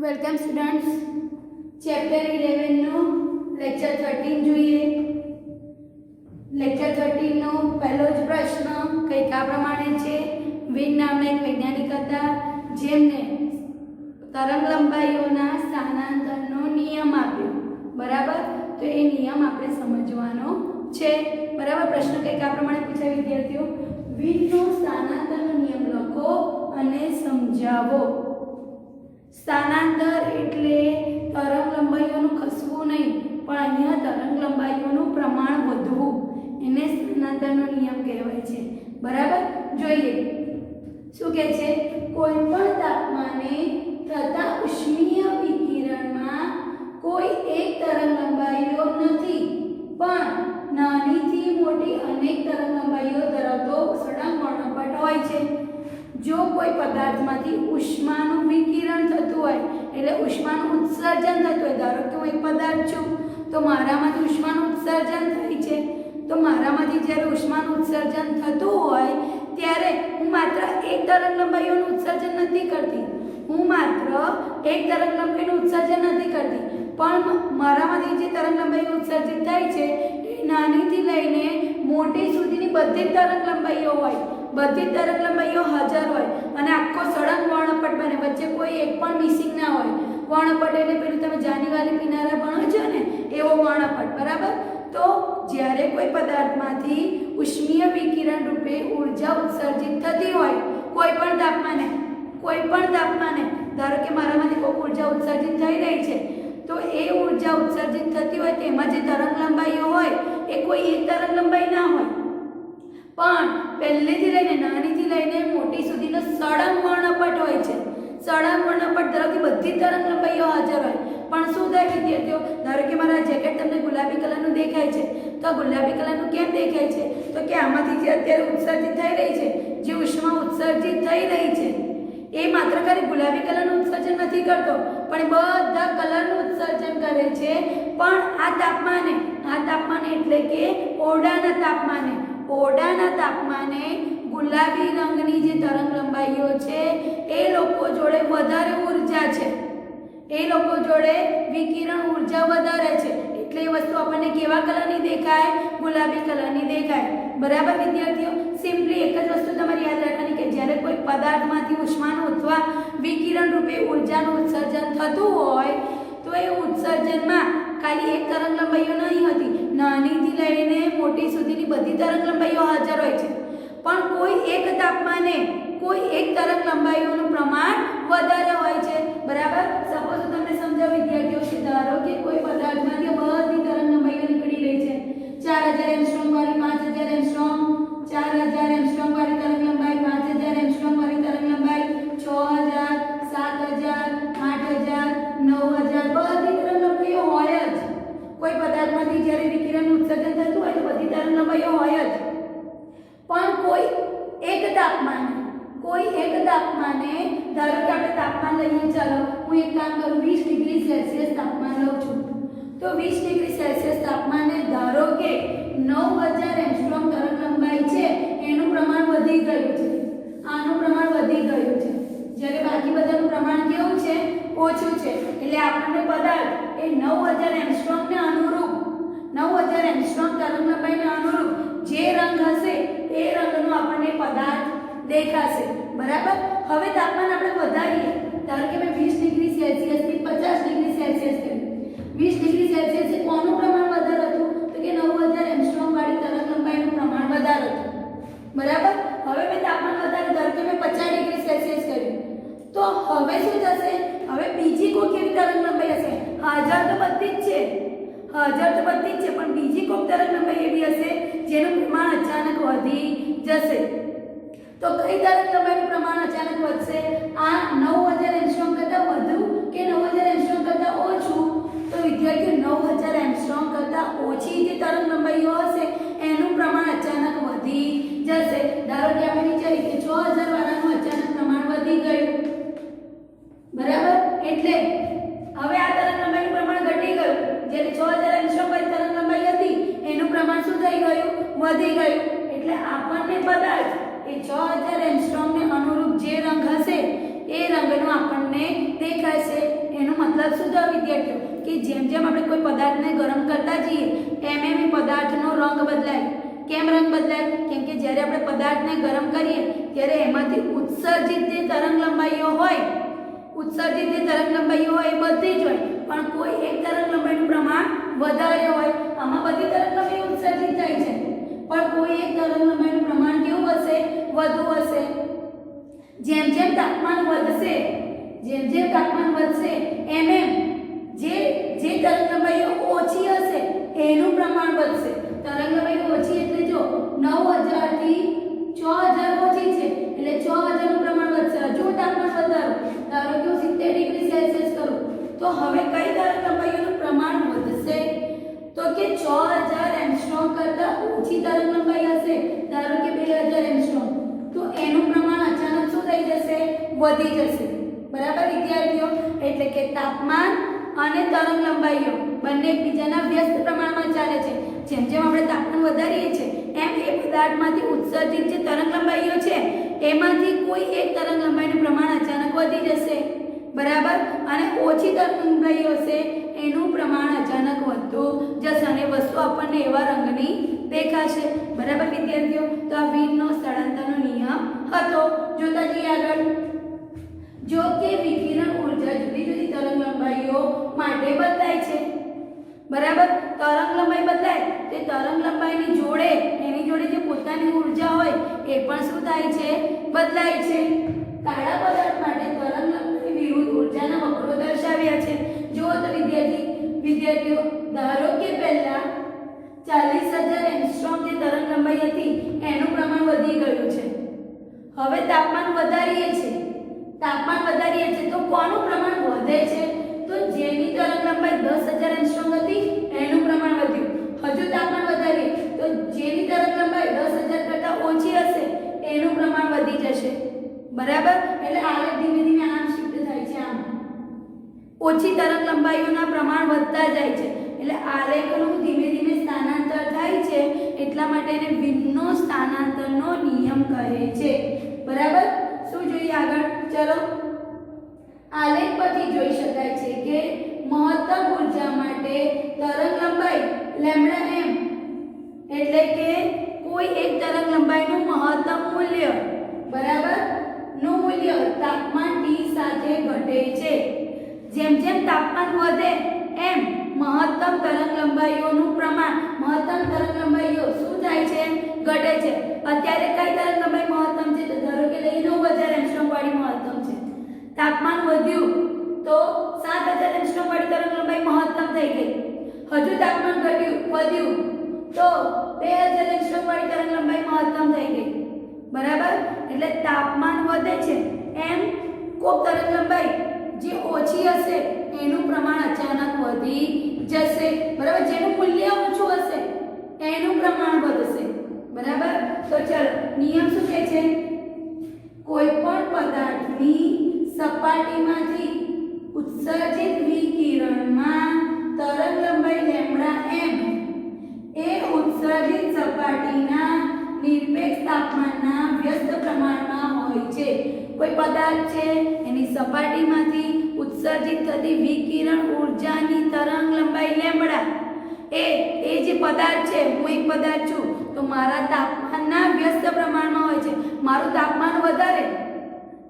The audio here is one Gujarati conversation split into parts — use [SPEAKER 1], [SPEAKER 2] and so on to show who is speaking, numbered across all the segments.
[SPEAKER 1] વેલકમ સ્ટુડન્ટ્સ, ચેપ્ટર ઇલેવનનું લેક્ચર થર્ટીન જોઈએ. લેક્ચર થર્ટીનનો પહેલો જ પ્રશ્ન કંઈક આ પ્રમાણે છે. વિન નામના એક વૈજ્ઞાનિક હતા જેમને તરંગ લંબાઈઓના સ્થાનાંતરનો નિયમ આપ્યો. બરાબર? તો એ નિયમ આપણે સમજવાનો છે. બરાબર? પ્રશ્ન કંઈક આ પ્રમાણે પૂછાય, વિદ્યાર્થીઓ. વિનનો સ્થાનાંતરનો નિયમ લખો અને સમજાવો. સ્થાનાંતર એટલે તરંગ લંબાઈઓનું ખસવું નહીં, પણ અહીંયા તરંગ લંબાઈઓનું પ્રમાણ વધવું. એને સ્થાનાંતરનો નિયમ કહેવાય છે. બરાબર? જોઈએ. શું કહે છે? કોઈ પણ તાપમાને થતા ઉષ્મીય વિકિરણમાં કોઈ એક તરંગ લંબાઈઓ નથી, પણ નાનીથી મોટી અનેક તરંગ લંબાઈઓ ધરાવતો સળંગ વર્ણપટ હોય છે. જો કોઈ પદાર્થમાંથી ઉષ્માનું વિકિરણ થતું હોય, એટલે ઉષ્માનું ઉત્સર્જન થતું હોય, ધારો કે હું એક પદાર્થ છું, તો મારામાંથી ઉષ્માનું ઉત્સર્જન થાય છે. તો મારામાંથી જ્યારે ઉષ્માનું ઉત્સર્જન થતું હોય, ત્યારે હું માત્ર એક તરંગ લંબાઈઓનું ઉત્સર્જન નથી કરતી. હું માત્ર એક તરંગ લંબાઈનું ઉત્સર્જન નથી કરતી. પણ મારામાંથી જે તરંગ લંબાઈઓ ઉત્સર્જિત થાય છે, એ નાનીથી લઈને મોટી સુધીની બધી જ તરંગ લંબાઈઓ હોય. બધી જ તરંગ લંબાઈઓ હાજર હોય અને આખો સળંગ વર્ણપટ બને. વચ્ચે કોઈ એક પણ મિસિંગ ના હોય. વર્ણપટ એટલે પેલું તમે જાનીવાલી પીનારા ભણો છો ને, એવો વર્ણપટ, બરાબર? તો જ્યારે કોઈ પદાર્થમાંથી ઉષ્મીય વિકિરણ રૂપે ઊર્જા ઉત્સર્જિત થતી હોય, કોઈ પણ તાપમાને, કોઈ પણ તાપમાને, ધારો કે મારામાંથી કોઈ ઊર્જા ઉત્સર્જિત થઈ રહી છે, તો એ ઊર્જા ઉત્સર્જિત થતી હોય તેમાં જે તરંગ લંબાઈઓ હોય, એ કોઈ એક તરંગ લંબાઈ ના હોય. પણ પહેલેથી લઈને નાનીથી લઈને મોટી સુધીનો સળંગ વર્ણપટ હોય છે. સળંગ વર્ણપટ ધરાવતી બધી તરંગ લંબાઈઓ હાજર હોય. પણ શું થાય વિદ્યાર્થીઓ? ધારો કે મારા જેકેટ તમને ગુલાબી કલરનું દેખાય છે. તો ગુલાબી કલરનું કેમ દેખાય છે? તો કે આમાંથી જે અત્યારે ઉત્સર્જિત થઈ રહી છે, જે ઉષ્મા ઉત્સર્જિત થઈ રહી છે, એ માત્ર ખાલી ગુલાબી કલરનું ઉત્સર્જન નથી કરતો, પણ બધા કલરનું ઉત્સર્જન કરે છે. પણ આ તાપમાને આ તાપમાને એટલે કે ઓરડાના તાપમાને. ઓરડાના તાપમાને ગુલાબી રંગની જે તરંગ લંબાઈઓ છે, એ લોકો જોડે વધારે ઊર્જા છે. એ લોકો જોડે વિકિરણ ઊર્જા વધારે છે. એટલે એ વસ્તુ આપણને કેવા કલરની દેખાય? ગુલાબી કલરની દેખાય. બરાબર વિદ્યાર્થીઓ? સિમ્પલી એક જ વસ્તુ તમારે યાદ રાખવાની કે જ્યારે કોઈ પદાર્થમાંથી ઉષ્માનું અથવા વિકિરણ રૂપે ઉર્જાનું ઉત્સર્જન થતું હોય, તો એ ઉત્સર્જનમાં ખાલી એક તરંગ લંબાઈઓ નહીં હતી. નાનીથી લઈને મોટી સુધીની બધી તરંગ લંબાઈઓ હાજર હોય છે. પણ કોઈ એક તાપમાને કોઈ એક તરંગ લંબાઈઓનું પ્રમાણ વધારે હોય છે બરાબર સપોઝ હું તમને સમજાવ વિદ્યાર્થીઓ કે ધારો કે કોઈ પદાર્થમાંથી બધી તરંગ લંબાઈઓ નીકળી રહી છે ચાર હજાર એમસ્ટ્રોમ વાળી પાંચ હજાર એમસ્ટ્રોમ ચાર હજાર એમસ્ટ્રોમ વાળી તરંગ લંબાઈ પાંચ હજાર એમસ્ટ્રોમ વાળી તરંગ લંબાઈ છ હજાર સાત હજાર આઠ હજાર નવ હજાર બધી તરંગ લંબાઈઓ હોય જ કોઈ પદાર્થમાંથી જ્યારે વિકિરણનું ઉત્સર્જન થતું હોય તો બધી તરંગ લંબાઈઓ હોય જ પણ કોઈ એક તાપમાને કોઈ એક તાપમાને ધારો કે આપણે તાપમાન લઈએ ચાલો હું એક કામ કરું વીસ ડિગ્રી સેલ્સિયસ તાપમાન લઉં છું તો વીસ ડિગ્રી સેલ્સિયસ તાપમાને ધારો કે નવ હજાર એમસ્ટ્રોમ તરંગ લંબાઈ છે એનું પ્રમાણ વધી ગયું છે આનું પ્રમાણ વધી ગયું છે જ્યારે બાકી બધાનું પ્રમાણ કેવું છે ઓછું છે. એટલે આપણને પદાર્થ એ નવ હજાર એમસ્ટ્રોમને અનુરૂપ, નવ હજાર એમસ્ટ્રોમ તરંગ લંબાઈને અનુરૂપ જે રંગ હશે, એ રંગનો આપણને પદાર્થ દેખાશે. બરાબર? હવે તાપમાન આપણે વધારીએ. ધારો કે મેં વીસ ડિગ્રી સેલ્સિયસથી પચાસ ડિગ્રી સેલ્સિયસ કર્યું. વીસ ડિગ્રી સેલ્સિયસે કોનું પ્રમાણ વધારે હતું? તો કે નવ હજાર એમસ્ટ્રોમ વાળી તરંગલંબાઈનું પ્રમાણ વધારે હતું. બરાબર? હવે મેં તાપમાન વધારે ધારો કે મેં પચાસ ડિગ્રી સેલ્સિયસ તો હવે શું થશે? હવે બીજી કોઈ કેવી તરંગ લંબાઈ હશે? હાજર તો બધી જ છે. હાજર તો બધી જ છે, પણ બીજી કોક તરંગ લંબાઈ એવી હશે જેનું પ્રમાણ અચાનક વધી જશે. તો કઈ તરંગ લંબાઈનું પ્રમાણ અચાનક વધશે? આ નવ હજાર એમસ્ટ્રોમ કરતાં વધુ કે નવ હજાર એમસ્ટ્રોમ કરતાં ઓછું તો વિદ્યાર્થીઓ નવ હજાર એમસ્ટ્રોમ કરતાં ઓછી જે તરંગ લંબાઈઓ હશે એનું પ્રમાણ અચાનક વધી જશે ધારો કે આપણે વિચારીએ કે છ હજાર વાળાનું અચાનક પ્રમાણ વધી ગયું બરાબર એટલે હવે આ તરંગ લંબાઈનું પ્રમાણ ઘટી ગયું જ્યારે છ હજાર એમસ્ટ્રોમ વાળી તરંગ લંબાઈ હતી એનું પ્રમાણ શું થઈ ગયું વધી ગયું એટલે આપણને પદાર્થ એ છ હજાર એમસ્ટ્રોમને અનુરૂપ જે રંગ હશે એ રંગનો આપણને દેખાશે એનો મતલબ શું થયો વિદ્યાર્થીઓ કે જેમ જેમ આપણે કોઈ પદાર્થને ગરમ કરતા જઈએ એમ એમ એ પદાર્થનો રંગ બદલાય કેમ રંગ બદલાય કેમ કે જ્યારે આપણે પદાર્થને ગરમ કરીએ ત્યારે એમાંથી ઉત્સર્જિત જે તરંગ લંબાઈઓ હોય ઉત્સર્જિત જે તરંગ લંબાઈઓ હોય એ બધી જ હોય પણ કોઈ એક તરંગ લંબાઈનું પ્રમાણ વધારે હોય, આમાં બધી તરંગ લંબાઈ ઉત્સર્જિત થાય છે. પણ કોઈ એક તરંગ લંબાઈનું પ્રમાણ કેવું હશે? વધુ હશે. જેમ જેમ તાપમાન વધશે, જેમ જેમ તાપમાન વધશે, એમ એમ જે જે તરંગ લંબાઈઓ ઓછી હશે, એનું પ્રમાણ વધશે. તરંગ લંબાઈ ઓછી એટલે જો નવ હજારથી છ હજાર ઓછી છે, એટલે છ હજારનું પ્રમાણ વધશે. હજુ તાપમાન વધારો. ધારો કે હું સિત્તેર ડિગ્રી સેલ્સિયસ કરું. તો હવે કઈ તરફ લંબાઈઓનું પ્રમાણ વધશે? તો કે છ હજાર કરતા ઓછી તરંગ લંબાઈ હશે. ધારો કે બે હજાર એમસ્ટ્રોમ તો એનું પ્રમાણ અચાનક શું થઈ જશે? વધી જશે. બરાબર, વિદ્યાર્થીઓ? એટલે કે તાપમાન અને તરંગ લંબાઈઓ બંને એકબીજાના વ્યસ્ત પ્રમાણમાં ચાલે છે. જેમ જેમ આપણે તાપમાન વધારીએ છીએ, એમ એ પદાર્થમાંથી ઉત્સર્જિત જે તરંગ લંબાઈઓ છે, એમાંથી કોઈ એક તરંગ લંબાઈનું પ્રમાણ અચાનક વધી જશે. બરાબર? અને ઓછી તરંગ લંબાઈઓ હશે એનું પ્રમાણ અચાનક વધતું જશે અને વસ્તુ આપણને એવા રંગની દેખાશે. બરાબર વિદ્યાર્થીઓ? તો આ વીજનો સ્થળાંતરનો નિયમ હતો. જોતા જઈએ આગળ. જો કે વિકિરણ ઊર્જા જુદી જુદી તરંગ લંબાઈઓ માટે બદલાય છે. બરાબર? તરંગ લંબાઈ બદલાય. તે તરંગ લંબાઈની જોડે, એની જોડે જે પોતાની ઊર્જા હોય, એ પણ શું થાય છે? બદલાય છે. કાળા પદાર્થ માટે તરંગ વિરુદ્ધ ઉર્જાના વક્રો દર્શાવ્યા છે. જુઓ તો વિદ્યાર્થી, વિદ્યાર્થીઓ, ધારો કે પહેલા ચાલીસ હજાર એમસ્ટ્રોમ જે તરંગ લંબાઈ હતી. એનું પ્રમાણ વધી ગયું છે. હવે તાપમાન વધારીએ છીએ. તાપમાન વધારીએ છીએ તો કોનું પ્રમાણ વધે છે? તો જેની તરંગ લંબાઈ દસ હજાર એમસ્ટ્રોમ હતી, એનું પ્રમાણ વધ્યું. હજુ તાપમાન વધારીએ, તો જેની તરંગ લંબાઈ દસ હજાર કરતાં ઓછી હશે, એનું પ્રમાણ વધી જશે. બરાબર? એટલે આલેખ ધીમે ધીમે આમ આમ ઓછી તરંગ લંબાઈઓના પ્રમાણ વધતા જાય છે. એટલે આલેખનું ધીમે ધીમે સ્થાનાંતર થાય છે, એટલા માટે એને વિન્નો સ્થાનાંતરનો નિયમ કહે છે. બરાબર? શું જોઈએ આગળ? ચલો. આલેખ પરથી જોઈ શકાય છે કે મહત્તમ ઊર્જા માટે તરંગ લંબાઈ લેમડા એમ. એટલે કે કોઈ એક તરંગ લંબાઈનું મહત્તમ મૂલ્ય બરાબરનું મૂલ્ય તાપમાન T સાથે ઘટે છે. જેમ જેમ તાપમાન વધે, એમ મહત્તમ તરંગ લંબાઈઓનું પ્રમાણ, મહત્તમ તરંગ લંબાઈઓ શું થાય છે? ઘટે છે. અત્યારે કઈ તરંગ લંબાઈ મહત્તમ છે? તો ધારો કે લઈ નવ હજાર એંગસ્ટ્રોમ વાળી મહત્તમ છે. તાપમાન વધ્યું, તો સાત હજાર એંગસ્ટ્રોમ વાળી તરંગ લંબાઈ મહત્તમ થઈ ગઈ. હજુ તાપમાન ઘટ્યું, વધ્યું, તો બે હજાર એંગસ્ટ્રોમ વાળી તરંગ લંબાઈ મહત્તમ થઈ ગઈ. બરાબર? એટલે તાપમાન વધે છે. એમ કોક તરંગ લંબાઈ જે ઓછી હશે, એનું પ્રમાણ અચાનક વધી જશે. બરાબર? જેનું મૂલ્ય ઓછું હશે, એનું પ્રમાણ વધશે. બરાબર? તો ચલો, નિયમ શું કહે છે? કોઈ પણ પદાર્થની સપાટીમાંથી ઉત્સર્જિત વિકિરણમાં તરંગ લંબાઈ લેમડા એમ, એ ઉત્સર્જિત સપાટીના નિરપેક્ષ તાપમાનના વ્યસ્ત પ્રમાણમાં હોય છે. કોઈ પદાર્થ છે, એની સપાટીમાંથી ઉત્સર્જિત થતી વિકિરણ ઉર્જાની તરંગ લંબાઈ લેમ્ડા એ એ જે પદાર્થ છે, હું એક પદાર્થ છું, તો મારા તાપમાનના વ્યસ્ત પ્રમાણમાં હોય છે. મારું તાપમાન વધારે.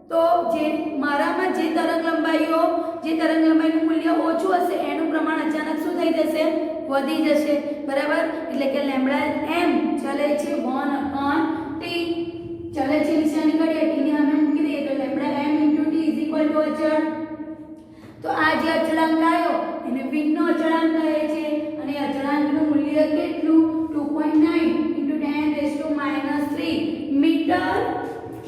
[SPEAKER 1] તો જે મારામાં જે તરંગ લંબાઈઓ, જે તરંગ લંબાઈનું મૂલ્ય ઓછું હશે, એનું પ્રમાણ અચાનક શું થઈ જશે? વધી જશે. બરાબર? એટલે કે લેમડા એમ ચલે છે વન અપોન ટી ચલે છે નિશાની કરીએ ટી ની સામે મૂકી દઈએ તો lambda M into T is equal to અચળ. તો આ જે અચળાંક આવ્યો એને વિનનો અચળાંક કહે છે. અને અચળાંકનું મૂલ્ય કેટલું? 2.9 into 10 raise to minus 3 metre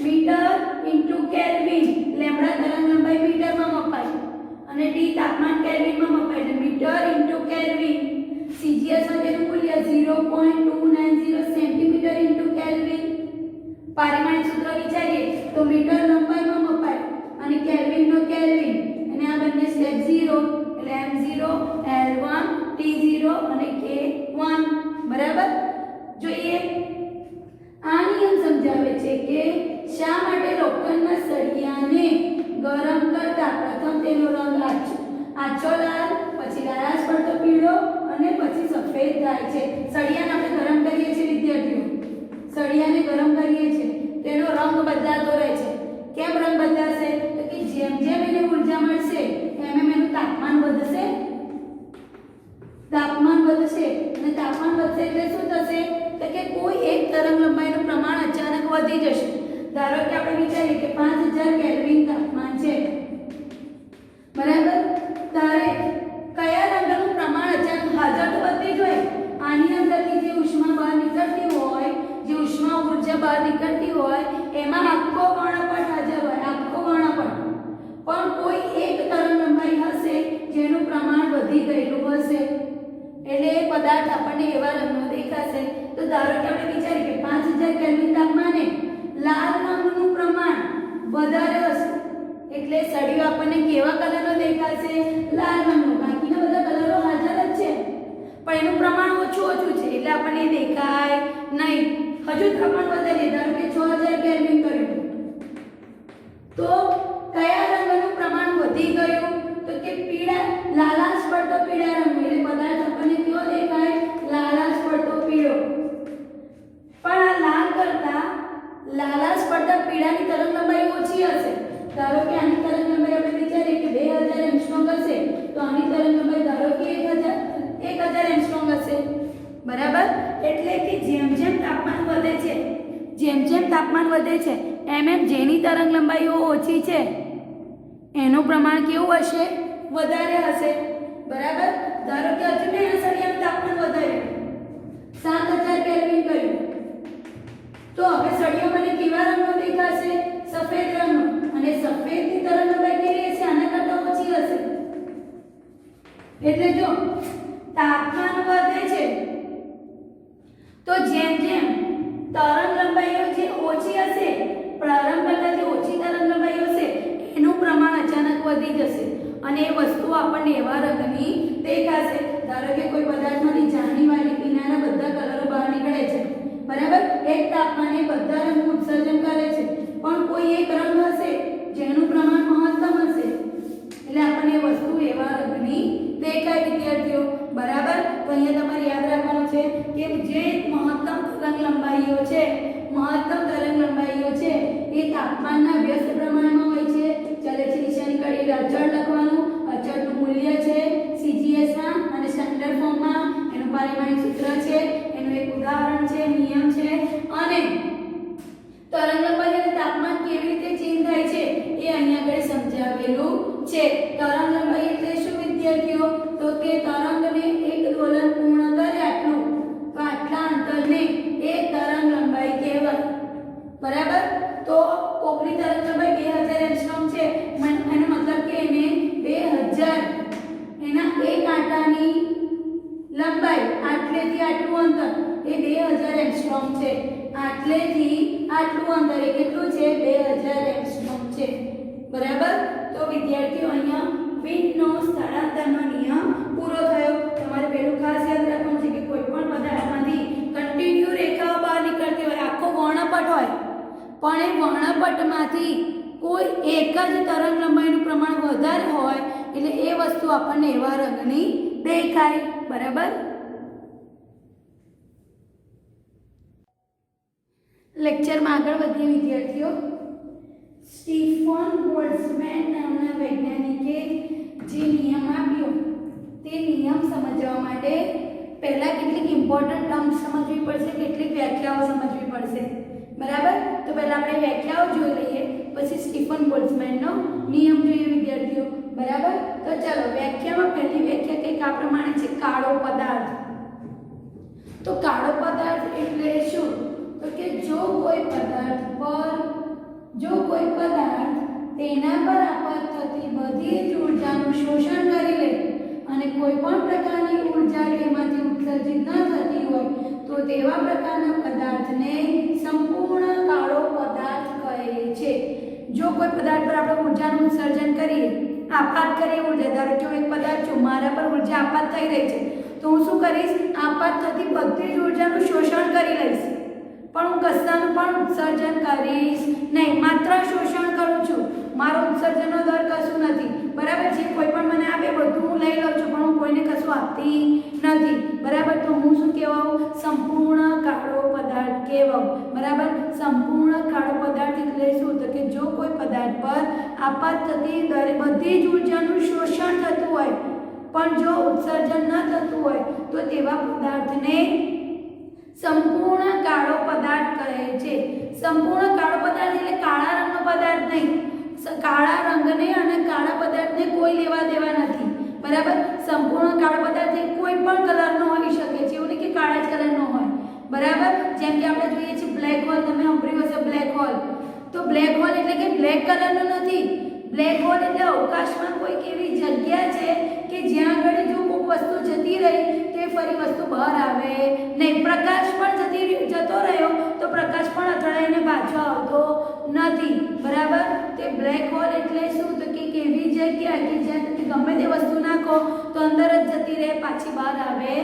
[SPEAKER 1] metre into kelvin lambda તરંગ લંબાઈ મીટરમાં મપાય. અને ટી તાપમાન કેલ્વિનમાં મપાય. એટલે મીટર ઇન્ટુ કેલ્વિન સીજીએસ માટેનું મૂલ્ય 0.290 પારિમાણિક સૂત્ર વિચારીએ તો મીટર નંબરમાં મપાય અને કેલ્વિનનો કેલ્વિન. અને આ બંને સ્ટેપ 0 એટલે m0 l1 t0 અને k1 બરાબર? જોઈએ આ નિયમ સમજાવે છે કે શા માટે લોખંડના સળિયાને ગરમ કરતા પ્રથમ તેનો રંગ આછો આછો લાલ, પછી લાલાશ પડતો પીળો અને પછી સફેદ થાય છે. સળિયાને આપણે ગરમ કરીએ છીએ વિદ્યાર્થીઓ. સળિયાને ગરમ બદલાતો રહે છે. કેમ રંગ બદલાશે? તો કે જેમ જેમ એને ઊર્જા મળશે, એમ એમ એનું તાપમાન વધશે. તાપમાન વધશે અને તાપમાન વધશે એટલે શું થશે? તો કે કોઈ એક તરંગ લંબાઈનું પ્રમાણ અચાનક વધી જશે. ધારો કે આપણે વિચારીએ કે 5000 કેલ્વિન તાપમાન છે બરાબર તારે કયા રંગનું પ્રમાણ અચાનક હાજર તો વધતી જ હોય આની અંદરથી જે ઉષ્મા બહાર નીકળતી હોય જે ઉષ્મા ઊર્જા બહાર નીકળતી હોય એમાં આખો વર્ણપટ હાજર હોય આખો વર્ણપટ પણ કોઈ એક તરંગ લંબાઈ હશે જેનું પ્રમાણ વધી ગયેલું હશે એટલે એ પદાર્થ આપણને એવા રંગનો દેખાશે, તો ધારો કે આપણે વિચારીએ કે પાંચ હજાર કેલ્વિન તાપમાને લાલ રંગનું પ્રમાણ વધારે હશે. એટલે સળિયો આપણને કેવા કલરનો દેખાશે? લાલ રંગનો. બાકીના બધા કલરો હાજર જ છે. પણ એનું પ્રમાણ ઓછું ઓછું છે. એટલે આપણને દેખાય નહીં. હજુ પ્રમાણ વધારીએ. ધારો કે છ હજાર કેલ્વિન કર્યું. તો કયા રંગનું પ્રમાણ વધી ગયું? તો કે પીળા લાલાશ પડતો પીળા રંગ એટલે પદાર્થ આપણને કયો દેખાય લાલાશ પડતો પીળો પણ આ લાલ કરતા લાલાશ પડતા પીળાની તરંગ લંબાઈ ઓછી હશે. ધારો કે આની તરંગ લંબાઈ આપણે વિચારીએ કે બે હજાર એમસ્ટ્રોંગ હશે, તો આની તરંગ લંબાઈ ધારો કે એક હજાર એક હજાર એમસ્ટ્રોંગ હશે. બરાબર? એટલે કે જેમ જેમ તાપમાન વધે છે, જેમ જેમ તાપમાન વધે છે, એમ એમ જેની તરંગ લંબાઈઓ ઓછી છે, એનું પ્રમાણ કેવું હશે? વધારે હશે. બરાબર? ધારો કે હજુ મેં સળિયાનું તાપમાન વધાર્યું સાત હજાર કેલ્વિન કર્યું તો હવે સળિયો મને કેવા રંગનો દેખાશે? સફેદ રંગનો. અને સફેદની તરંગો લંબાઈ કેવી છે, આના કરતાં ઓછી હશે. એટલે જો, તાપમાન વધે છે, તો જેમ જેમ તરંગ લંબાઈઓ જે ઓછી હશે, પ્રારંભ કરતાં જે ઓછી તરંગ લંબાઈઓ હશે, એનું પ્રમાણ અચાનક વધી જશે. અને એ વસ્તુ આપણને એવા રંગની દેખાશે. ધારો કે કોઈ પદાર્થમાંથી જાણી વાળી પીનાના બધા કલરો બહાર નીકળે છે. બરાબર? એક તાપમાને બધા રંગનું ઉત્સર્જન કરે છે પણ કોઈ એક રંગ હશે જેનું પ્રમાણ મહત્તમ હશે એટલે આપણને એ વસ્તુ એવા રંગની દેખાય વિદ્યાર્થીઓ બરાબર તો અહીંયા તમારે યાદ રાખવાનું છે કે જે મહત્તમ તરંગ લંબાઈઓ છે મહત્તમ તરંગ લંબાઈઓ છે એ તાપમાનના વ્યસ્ત પ્રમાણમાં હોય છે ચાલે છે નિશાની કાઢી અચળ લખવાનું અચળનું મૂલ્ય છે CGS માં અને સ્ટાન્ડર્ડ ફોર્મમાં એનું પારિમાણિક સૂત્ર છે એનું એક ઉદાહરણ છે નિયમ છે અને તરંગ લંબાઈ અને તાપમાન કેવી રીતે ચેન્જ થાય છે એ અહીંયા આગળ સમજાવેલું છે તરંગ લંબાઈ એટલે શું વિદ્યાર્થીઓ તો કે તરંગને એક દોલન પૂર્ણ કરે આટલું તો આટલા અંતરને એ તરંગ લંબાઈ કહેવાય બરાબર તો કોકની તરંગ લંબાઈ બે હજાર એંગસ્ટ્રોમ છે મન- એનો મતલબ કે એને બે હજાર એના એક આંટાની લંબાઈ આટલેથી આટલું અંતર એ બે હજાર એંગસ્ટ્રોમ છે આટલેથી આટલું અંતર એ કેટલું છે બે હજાર એંગસ્ટ્રોમ છે બરાબર તો વિદ્યાર્થીઓ અહીંયા વિન્ડનો સ્થળાંતરનો નિયમ પૂરો થયો તમારે પહેલું ખાસ યાદ રાખવાનું છે કે કોઈ પણ પદાર્થમાંથી કન્ટિન્યુ રેખાઓ બહાર નીકળતી હોય આખો વર્ણપટ હોય પણ એ વર્ણપટમાંથી કોઈ એક જ તરંગ લંબાઈનું પ્રમાણ વધારે હોય એટલે એ વસ્તુ આપણને એવા રંગની દેખાય, બરાબર? લેક્ચરમાં આગળ વધીએ વિદ્યાર્થીઓ. સ્ટીફન બોલ્ટ્ઝમેન નામના વૈજ્ઞાનિકે જે નિયમ આપ્યો, તે નિયમ સમજવા માટે પહેલા કેટલીક ઇમ્પોર્ટન્ટ ટર્મ્સ સમજવી પડશે, કેટલીક વ્યાખ્યાઓ સમજવી પડશે બરાબર તો પહેલા આપણે વ્યાખ્યાઓ જોઈ લઈએ પછી સ્ટીફન બોલ્ટ્ઝમેનનો નિયમ જોઈએ વિદ્યાર્થીઓ બરાબર તો ચાલો વ્યાખ્યામાં પહેલી વ્યાખ્યા કંઈક આ પ્રમાણે છે કાળો પદાર્થ. તો કાળો પદાર્થ એટલે શું? તો કે જો કોઈ પદાર્થ પર, જો કોઈ પદાર્થ તેના પર આપાત થતી બધી જ ઊર્જાનું શોષણ કરી લે અને કોઈ પણ પ્રકારની ઊર્જા તેમાંથી ઉત્સર્જિત ન થતી હોય, તો તેવા પ્રકારના પદાર્થને સંપૂર્ણ કાળો પદાર્થ કહે છે. જો કોઈ પદાર્થ પર આપણે ઊર્જાનું ઉત્સર્જન કરીએ આપાત કરીએ ઊર્જા ધારો કે એક પદાર્થ મારા પર ઊર્જા આપાત થઈ રહી છે. તો હું શું કરીશ? આપાત થતી બધી જ ઊર્જાનું શોષણ કરી લઈશ. પણ હું કશાનું પણ ઉત્સર્જન કરીશ નહીં. માત્ર શોષણ કરું છું. મારો ઉત્સર્જનનો દર કશું નથી. બરાબર છે? કોઈ પણ મને આપે બધું હું લઈ લઉં છું, પણ હું કોઈને કશું આપતી નથી. બરાબર? તો હું શું કહેવાઉં? સંપૂર્ણ કાળો પદાર્થ કહેવાઉં. બરાબર? સંપૂર્ણ કાળો પદાર્થ એટલે શું? તો કે જો કોઈ પદાર્થ પર આપાત થતી દરે બધી જ ઉર્જાનું શોષણ થતું હોય પણ જો ઉત્સર્જન ન થતું હોય, તો તેવા પદાર્થને સંપૂર્ણ કાળો પદાર્થ કહે છે. સંપૂર્ણ કાળો પદાર્થ એટલે કાળા રંગનો પદાર્થ નહીં. કાળા રંગને અને કાળા પદાર્થને કોઈ લેવા દેવા નથી. બરાબર? સંપૂર્ણ કાળો પદાર્થ કોઈ પણ કલરનો હોઈ શકે છે. એવું નહીં કે કાળા જ કલરનો હોય. બરાબર? જેમ કે આપણે જોઈએ છીએ બ્લેક હોલ તમે સાંભળ્યું હશે બ્લેક હોલ તો બ્લેક હોલ એટલે કે બ્લેક કલરનો નથી. બ્લેક હોલ એટલે અવકાશમાં કોઈક એવી જગ્યા છે કે જ્યાં આગળ જો કોઈક વસ્તુ જતી રહી, તે ફરી વસ્તુ બહાર આવે. નહીં, પ્રકાશ પણ જતી જતો રહ્યો, તો પ્રકાશ પણ અથડાઈને પાછો આવતો નથી. બરાબર? તે બ્લેક હોલ એટલે શું? તો કે એવી જગ્યા કે જ્યાં ગમે તે વસ્તુ નાખો, તો અંદર જ જતી રહે, પાછી બહાર આવે.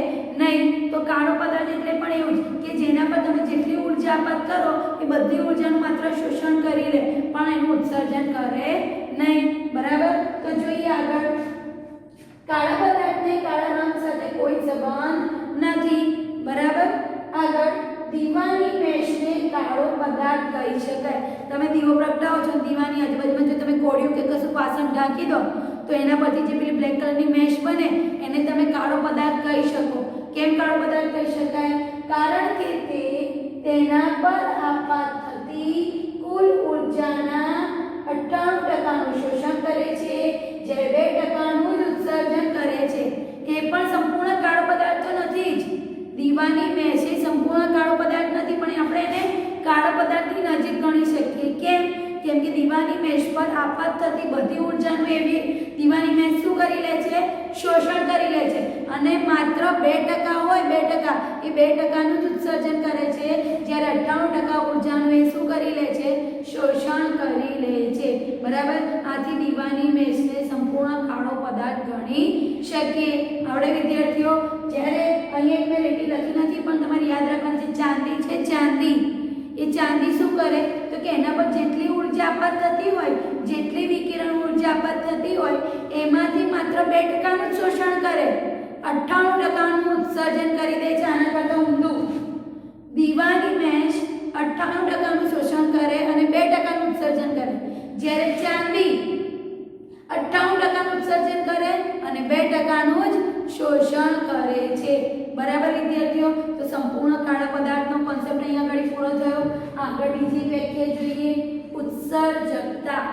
[SPEAKER 1] નહીં, તો કાળો પદાર્થ એટલે પણ એવું જ કે જેના પર તમે જેટલી ઊર્જા આપાત કરો, એ બધી ઉર્જાનું માત્ર શોષણ કરી લે, પણ એનું ઉત્સર્જન કરે નહીં, બરાબર? તો જોઈએ આગળ. કાળા પદાર્થને કાળા રંગ સાથે કોઈ સંબંધ નથી, બરાબર? આગળ, દીવાની મેશને કાળો પદાર્થ કહી શકાય. તમે દીવો પ્રગટાવો છો દીવાની આજુબાજુમાં જો તમે કોળિયું કે કશું પાસણ ઢાંકી દો, તો એના પરથી જે પેલી બ્લેક કલરની મેશ બને, એને તમે કાળો પદાર્થ કહી શકો. કેમ કાળો પદાર્થ કહી શકાય? કારણ કે તે તેના પર આપાત થતી કુલ ઉર્જાના અઠ્ઠાણું ટકાનું શોષણ કરે છે, જ્યારે બે ટકાનું ઉત્સર્જન કરે છે. એ પણ સંપૂર્ણ કાળો પદાર્થ તો નથી જ. દીવાની એ સંપૂર્ણ કાળો પદાર્થ નથી, પણ આપણે એને કાળો પદાર્થની નજીક ગણી શકીએ. કેમ? કેમ કે દીવાની મેશ પર આપાત થતી બધી ઉર્જાનું એવી દીવાની મેશ શું કરી લે છે? શોષણ કરી લે છે. અને માત્ર બે ટકા હોય બે ટકા, એ બે ટકાનું જ ઉત્સર્જન કરે છે. જ્યારે અઠ્ઠાણું ટકા ઉર્જાનું એ શું કરી લે છે? શોષણ કરી લે છે. બરાબર? આથી દીવાની મેશને સંપૂર્ણ કાળો પદાર્થ ગણી શકીએ. આપણે વિદ્યાર્થીઓ, જ્યારે અહીંયા મેં લીટી લખી નથી, પણ તમારે યાદ રાખવાનું છે, ચાંદી છે, ચાંદી. એ ચાંદી શું કરે? તો કે એના પર જેટલી ઊર્જા આપાત થતી હોય, જેટલી વિકિરણ ઊર્જા આપાત થતી હોય, એમાંથી માત્ર બે ટકાનું શોષણ કરે. અઠ્ઠાણું ટકાનું ઉત્સર્જન કરી દે છે આના કરતાં ઊંધું દીવાની મેચ અઠ્ઠાણું ટકાનું શોષણ કરે અને બે ટકાનું ઉત્સર્જન કરે. જ્યારે ચાંદી અઠ્ઠાણું ટકાનું ઉત્સર્જન કરે અને બે ટકાનું જ શોષણ કરે છે. બરાબર વિદ્યાર્થીઓ? તો સંપૂર્ણ કાળા પદાર્થનો કોન્સેપ્ટ અહીંયા આગળ પૂરો થયો આગળ બીજી વ્યાખ્યા જોઈએ ઉત્સર્જકતા.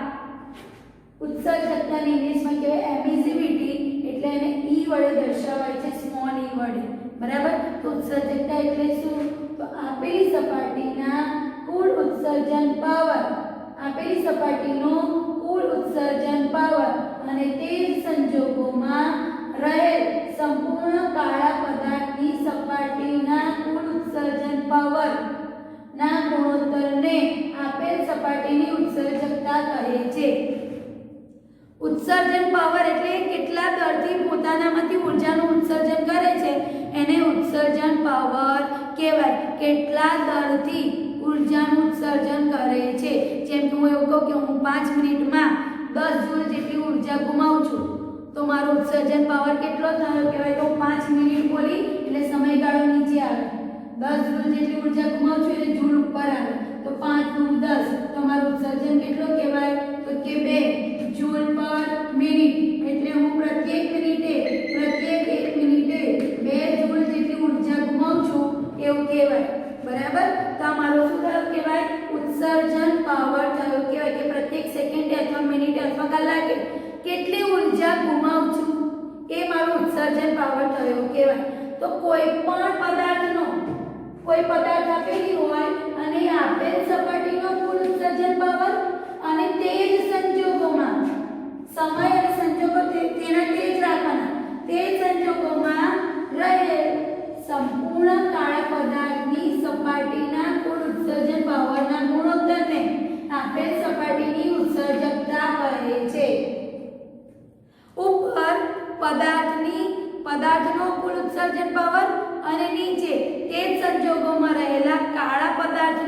[SPEAKER 1] ઉત્સર્જકતાને ઇંગ્લિશમાં કહેવાય એમિસિવિટી એટલે એને ઈ વડે દર્શાવાય છે સ્મોલ ઈ વડે. બરાબર? તો ઉત્સર્જકતા એટલે શું? તો આપેલી સપાટીના કુલ ઉત્સર્જન પાવર. આપેલી સપાટીનો કુલ ઉત્સર્જન પાવર અને તે સંજોગોમાં રહેલ સંપૂર્ણ કાળા પદાર્થની સપાટીના કુલ ઉત્સર્જન પાવર. ના ગુણોત્તરને આપેલ સપાટીની ઉત્સર્જકતા કહે છે. ઉત્સર્જન પાવર એટલે કેટલા દરથી પોતાનામાંથી ઉર્જાનું ઉત્સર્જન કરે છે? એને ઉત્સર્જન પાવર કહેવાય. કેટલા દરથી ઉર્જાનું ઉત્સર્જન કરે છે? જેમ કે હું એવું કહું કે હું પાંચ મિનિટમાં દસ જૂલ જેટલી ઊર્જા ગુમાવું છું. તો મારો ઉત્સર્જન પાવર કેટલો થયો? કહેવાય તો પાંચ મિનિટ બોલી એટલે સમયગાળો નીચે આવે. દસ જૂલ જેટલી ઊર્જા ગુમાવું છું એટલે જૂલ ઉપર આવે. તો પાંચ દૂ દસ. તો મારું ઉત્સર્જન કેટલો કહેવાય? તો કે બે. જૂલ પર મિનિટ. એટલે હું પ્રત્યેક મિનિટે, પ્રત્યેક એક મિનિટે બે જૂલ જેટલી ઊર્જા ગુમાવું છું એવું કહેવાય. બરાબર? તો આ મારો શું થયો કહેવાય? ઉત્સર્જન પાવર થયો કહેવાય કે પ્રત્યેક સેકન્ડે અથવા મિનિટે અથવા કલાકે કેટલી ઊર્જા ગુમાવું છું એ મારો ઉત્સર્જન પાવર થયો કહેવાય. તો કોઈ પણ પદાર્થનો કોઈ પદાર્થ આપેલી હોય અને આપેલ સપાટીનો કુલ ઉત્સર્જન પાવર અને તે જ સંજોગોમાં સમય અને સંજોગો તે- તેના તે જ રાખવાના તે સંજોગોમાં રહેલ સંપૂર્ણ કાળા પદાર્થની સપાટીના કુલ ઉત્સર્જન પાવરના ગુણોત્તરને આપેલ સપાટીની ઉત્સર્જકતા કહે છે ઉપર પદાર્થની પદાર્થનો કુલ ઉત્સર્જન પાવર અને નીચે તે જ સંજોગોમાં રહેલા કાળા પદાર્થ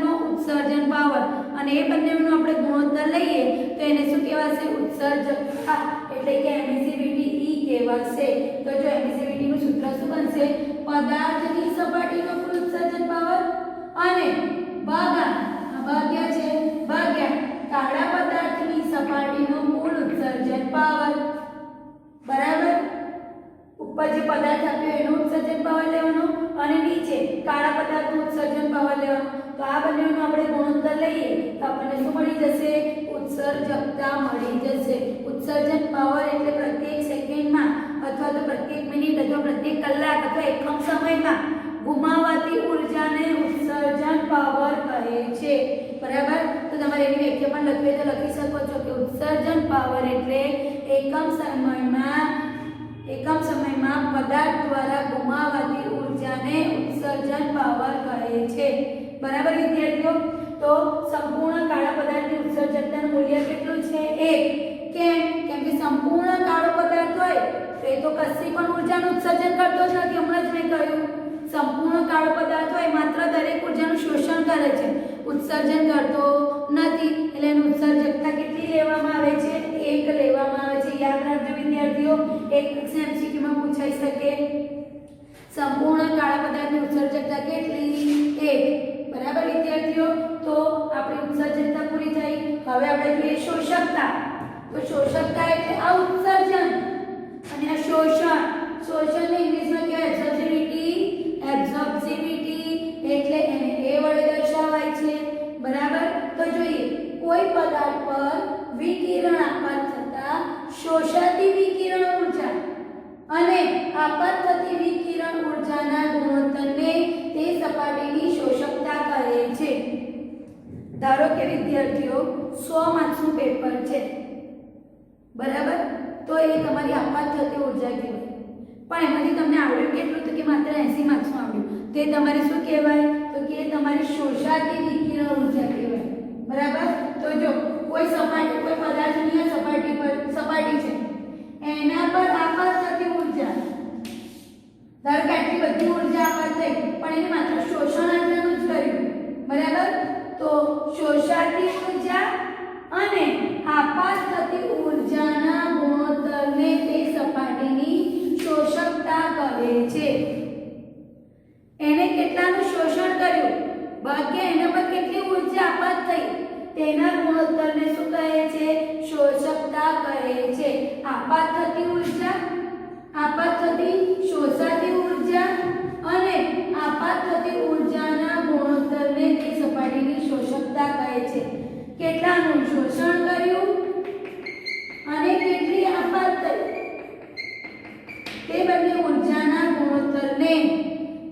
[SPEAKER 1] અને એ બંનેનો આપણે ગુણોત્તર લઈએ તો એને શું કહેવાશે ઉત્સર્જકતા એટલે કે એમિસિવિટી ઈ કહેવાશે તો જો એમિસિવિટી નું સૂત્ર શું બનશે પદાર્થની સપાટીનો કુલ ઉત્સર્જન પાવર અને ભાગા આ ભાગ્યા છે ભાગ્યા કાળા પદાર્થની સપાટીનો કુલ ઉત્સર્જન પાવર બરાબર જે પદાર્થ આપ્યો એનું ઉત્સર્જન પાવર લેવાનું અને નીચે કાળા પદાર્થનું ઉત્સર્જન પાવર લેવાનું. તો આ બંનેનો આપણે ગુણોત્તર લઈએ તો આપણને શું મળી જશે? ઉત્સર્જકતા મળી જશે. ઉત્સર્જન પાવર એટલે પ્રત્યેક સેકન્ડમાં અથવા તો પ્રત્યેક મિનિટ અથવા પ્રત્યેક કલાક અથવા એકમ સમયમાં ગુમાવાતી ઉર્જાને ઉત્સર્જન પાવર કહે છે. બરાબર? તો તમારે એની વ્યાખ્યા પણ લખવી તો લખી શકો છો કે ઉત્સર્જન પાવર એટલે એકમ સમયમાં એકમ સમયમાં પદાર્થ દ્વારા ગુમાવાતી ઉર્જાને ઉત્સર્જન પાવર કહે છે. બરાબર વિદ્યાર્થીઓ? તો સંપૂર્ણ કાળા પદાર્થની ઉત્સર્જકતાનું મૂલ્ય કેટલું છે? એક. કેમ? કેમ કે સંપૂર્ણ કાળો પદાર્થ હોય તો એ તો કશી પણ ઉર્જાનું ઉત્સર્જન કરતો જ નથી, હમણાં જ મેં કહ્યું. સંપૂર્ણ કાળો પદાર્થ હોય, માત્ર દરેક ઉર્જાનું શોષણ કરે છે. ઉત્સર્જન કરતો નથી, એટલે એનું ઉત્સર્જકતા કેટલી લેવામાં આવે છે? એક લેવામાં આવે છે. યાદ રાખજો વિદ્યાર્થીઓ, એક એમસીક્યુ માં પૂછાઈ શકે. સંપૂર્ણ કાળા પદાર્થની ઉત્સર્જકતા કેટલી? એક. બરાબર વિદ્યાર્થીઓ? તો આપણી ઉત્સર્જકતા પૂરી થઈ. હવે આપણે જોઈએ શોષકતા. તો શોષકતા એટલે આ ઉત્સર્જન. અને આ શોષણ. શોષણને ઇંગ્લિશમાં કહેવાય એબ્સોર્બિવિટી એબ્સોર્બિવિટી એટલે એ વડે દર્શાવાય છે. બરાબર? તો જોઈએ, કોઈ પદાર્થ પર વિકિરણ આપાત થતા શોષાતી વિકિરણ ઊર્જા અને આપાત થતી વિકિરણ ઊર્જાના ગુણોત્તરને તે સપાટીની શોષકતા કહે છે. ધારો કે વિદ્યાર્થીઓ સો માર્ક્સનું પેપર છે. બરાબર? તો એ તમારી આપાત થતી ઊર્જા કહેવાય. પણ એમાંથી તમને આવડ્યું કેટલું? તો કે માત્ર એસી માર્ક્સનું આવડ્યું. તે તમારે શું કહેવાય? તો કે તમારી શોષાતી વિકિરણ ઊર્જા કહેવાય. બરાબર? તો જો કોઈ સપાટી કોઈ પદાર્થની સપાટી પર, સપાટી છે. એના પર આપાત થતી ઊર્જા. ધારો કે આટલી બધી ઊર્જા આપાત થઈ, પણ એને માત્ર શોષણ આટલાનું જ કર્યું. બરાબર? તો શોષાતી ઊર્જા અને આપાત થતી ઉર્જાના ગુણોત્તરને તે સપાટીની શોષકતા કહે છે. એને કેટલાનું શોષણ કર્યું ભાગ્ય એના પર કેટલી ઊર્જા આપાત થઈ તેના ગુણોત્તરને શું કહે છે? શોષકતા કહે છે. આપાત થતી ઊર્જા આપાત થતી શોષાતી ઊર્જા અને આપાત થતી ઉર્જાના ગુણોત્તરને તે સપાટીની શોષકતા કહે છે. કેટલાનું શોષણ કર્યું? અને કેટલી આપાત થઈ? તે બંને ઉર્જાના ગુણોત્તરને,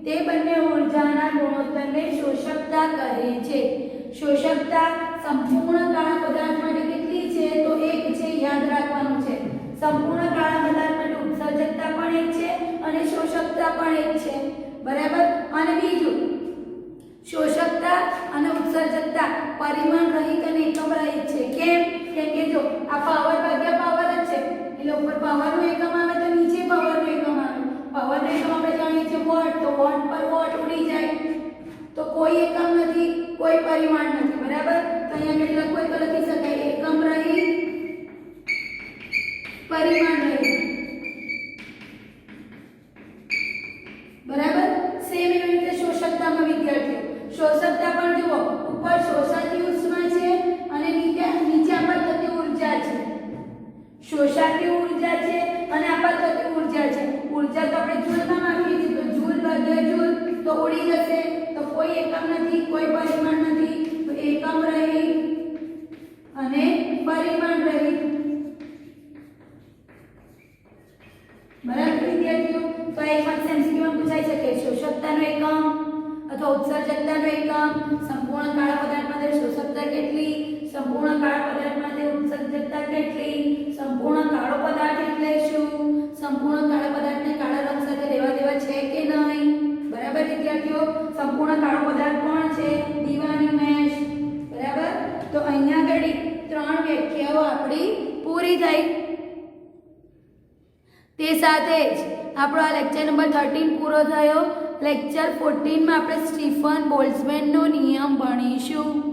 [SPEAKER 1] તે બંને ઉર્જાના ગુણોત્તરને શોષકતા કહે છે. શોષકતા સંપૂર્ણ કાળા પદાર્થ માટે કેટલી છે? તો એક છે યાદ રાખવાનું છે. સંપૂર્ણ કાળા પદાર્થ માટે ઉત્સર્જકતા પણ એક છે અને શોષકતા પણ એક છે. બરાબર? અને બીજું, શોષકતા અને ઉત્સર્જકતા પરિમાણ રહિત અને એકમ રહિત છે કેમ કેમ કે જો આ પાવર ભાગ્યા પાવર જ છે એટલે ઉપર પાવરનું એકમ આવે તો નીચે પાવરનું એકમ આવે પાવરનું એકમ આપણે જાણીએ છીએ વોટ તો વોટ પર વોટ ઉડી જાય તો કોઈ એકમ નથી કોઈ પરિમાણ નથી બરાબર તો અહીંયા આગળ લખવું હોય તો લખી શકાય એકમ રહિત પરિમાણ રહિત બરાબર સેમ એવી રીતે શોષકતામાં વિદ્યાર્થીઓ શોષકતા પણ જુઓ ઉપર શોષાતી ઉષ્મા છે અને નીચે નીચે આપાત થતી ઊર્જા છે શોષાતી ઊર્જા છે અને આપાત થતી ઊર્જા છે ઊર્જા તો આપણે જૂલમાં માપીએ છીએ તો જૂલ ભાગ્યા જૂલ તો ઉડી જશે તો કોઈ એકમ નથી કોઈ પરિમાણ નથી તો એકમ રહિત અને પરિમાણ રહિત બરાબર, વિદ્યાર્થીઓ? તો એક માર્ક્સ એમસીક્યુમાં પૂછાઈ શકે શોષકતાનો એકમ અથવા ઉત્સર્જકતાનો એકમ, સંપૂર્ણ કાળા પદાર્થ માટે શોષકતા કેટલી, સંપૂર્ણ કાળા પદાર્થ માટે ઉત્સર્જકતા કેટલી, સંપૂર્ણ કાળો પદાર્થ એટલે શું? સંપૂર્ણ કાળા પદાર્થને કાળા રંગ સાથે લેવા દેવા છે કે નહીં? બરાબર, વિદ્યાર્થીઓ? સંપૂર્ણ કાળો પદાર્થ કોણ છે? વ્યાખ્યાઓ આપણી પૂરી થઈ. તે સાથે જ આપણો આ લેક્ચર નંબર થર્ટીન પૂરો થયો. લેક્ચર ફોર્ટીનમાં આપણે સ્ટીફન બોલ્સમેનનો નિયમ ભણ્યા